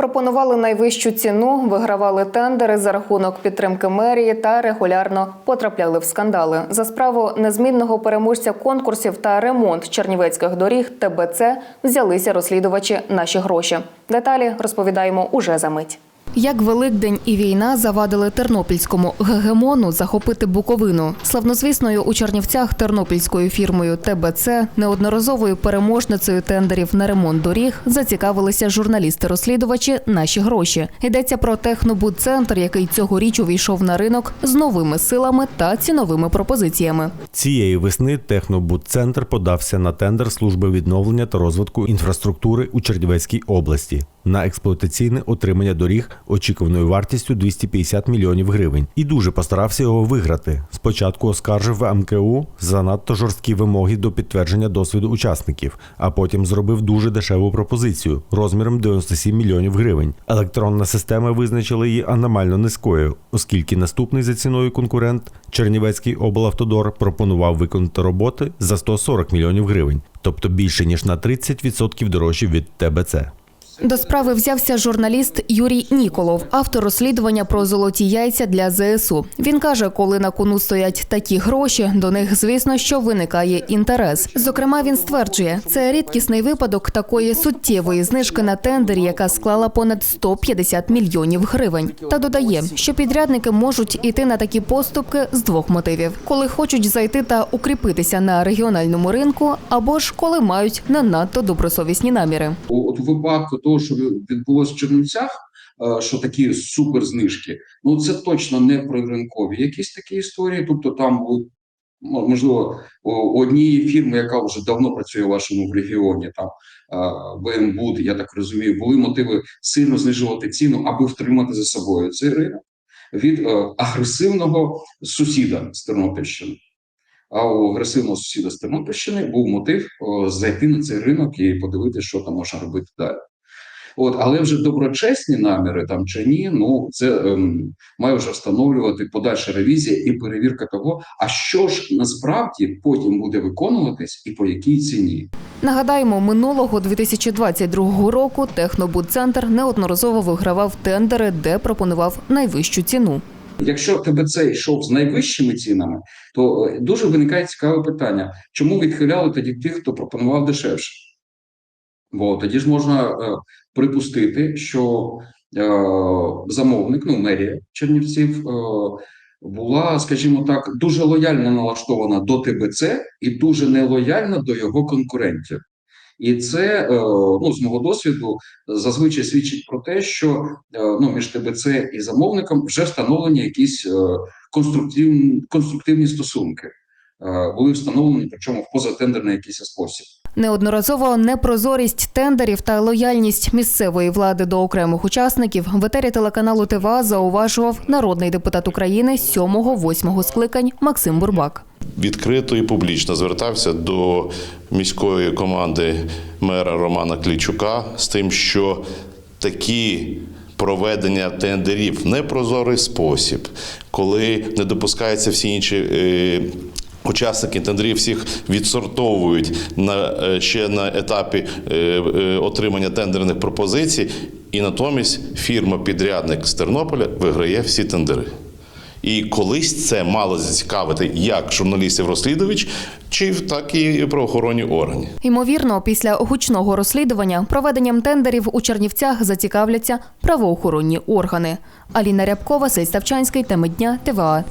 Пропонували найвищу ціну, вигравали тендери за рахунок підтримки мерії та регулярно потрапляли в скандали. За справу незмінного переможця конкурсів та ремонт чернівецьких доріг ТБЦ взялися розслідувачі наші гроші. Деталі розповідаємо уже за мить. Як Великдень і війна завадили тернопільському гегемону захопити Буковину. Славнозвісною у Чернівцях тернопільською фірмою ТБЦ неодноразовою переможницею тендерів на ремонт доріг зацікавилися журналісти-розслідувачі наші гроші. Йдеться про технобудцентр, який цьогоріч увійшов на ринок з новими силами та ціновими пропозиціями. Цієї весни Технобудцентр подався на тендер служби відновлення та розвитку інфраструктури у Чернівецькій області на експлуатаційне отримання доріг очікуваною вартістю 250 мільйонів гривень і дуже постарався його виграти. Спочатку оскаржив в МКУ занадто жорсткі вимоги до підтвердження досвіду учасників, а потім зробив дуже дешеву пропозицію розміром 97 мільйонів гривень. Електронна система визначила її аномально низькою, оскільки наступний за ціною конкурент Чернівецький облавтодор пропонував виконати роботи за 140 мільйонів гривень, тобто більше ніж на 30% дорожче від ТБЦ. До справи взявся журналіст Юрій Ніколов, автор розслідування про золоті яйця для ЗСУ. Він каже, коли на кону стоять такі гроші, до них звісно, що виникає інтерес. Зокрема, він стверджує, це рідкісний випадок такої суттєвої знижки на тендері, яка склала понад 150 мільйонів гривень. Та додає, що підрядники можуть іти на такі поступки з двох мотивів: коли хочуть зайти та укріпитися на регіональному ринку, або ж коли мають не надто добросовісні наміри. У випадку того, що відбулося в Чернівцях, е, що такі суперзнижки, ну це точно не про ринкові якісь такі історії. Тобто, там ну, можливо, у у однієї фірми, яка вже давно працює в вашому регіоні, там БМБУД, я так розумію, були мотиви сильно знижувати ціну, аби втримати за собою цей ринок від е, агресивного сусіда з Тернопільщини. А у агресивного сусіда з Тернопільщини був мотив зайти на цей ринок і подивитися, що там можна робити далі. От, але вже доброчесні наміри там чи ні, ну це ем, має вже встановлювати подальша ревізія і перевірка того, а що ж насправді потім буде виконуватись і по якій ціні. Нагадаємо, минулого 2022 року Технобудцентр неодноразово вигравав тендери, де пропонував найвищу ціну. Якщо ТБЦ йшов з найвищими цінами, то е, дуже виникає цікаве питання: чому відхиляли тоді тих, хто пропонував дешевше? Бо тоді ж можна е, припустити, що е, замовник, ну мерія Чернівців, е, була, скажімо так, дуже лояльно налаштована до ТБЦ і дуже нелояльна до його конкурентів. І це ну з мого досвіду зазвичай свідчить про те, що ну між ТБЦ і замовником вже встановлені якісь конструктивні конструктивні стосунки. Були встановлені, причому в позатендерний якийсь спосіб. Неодноразово непрозорість тендерів та лояльність місцевої влади до окремих учасників в етері телеканалу ТВА зауважував народний депутат України 7-8 скликань Максим Бурбак. відкрито і публічно звертався до міської команди мера Романа Клічука з тим, що такі проведення тендерів в непрозорий спосіб, коли не допускаються всі інші. Учасники тендерів всіх відсортовують на е, ще на етапі е, е, отримання тендерних пропозицій, і натомість фірма-підрядник з Тернополя виграє всі тендери. І колись це мало зацікавити як журналістів-розслідувач, чи так і правоохоронні органи. Ймовірно, після гучного розслідування проведенням тендерів у Чернівцях зацікавляться правоохоронні органи. Аліна Рябкова, Сей Ставчанський, теми дня, ТВА.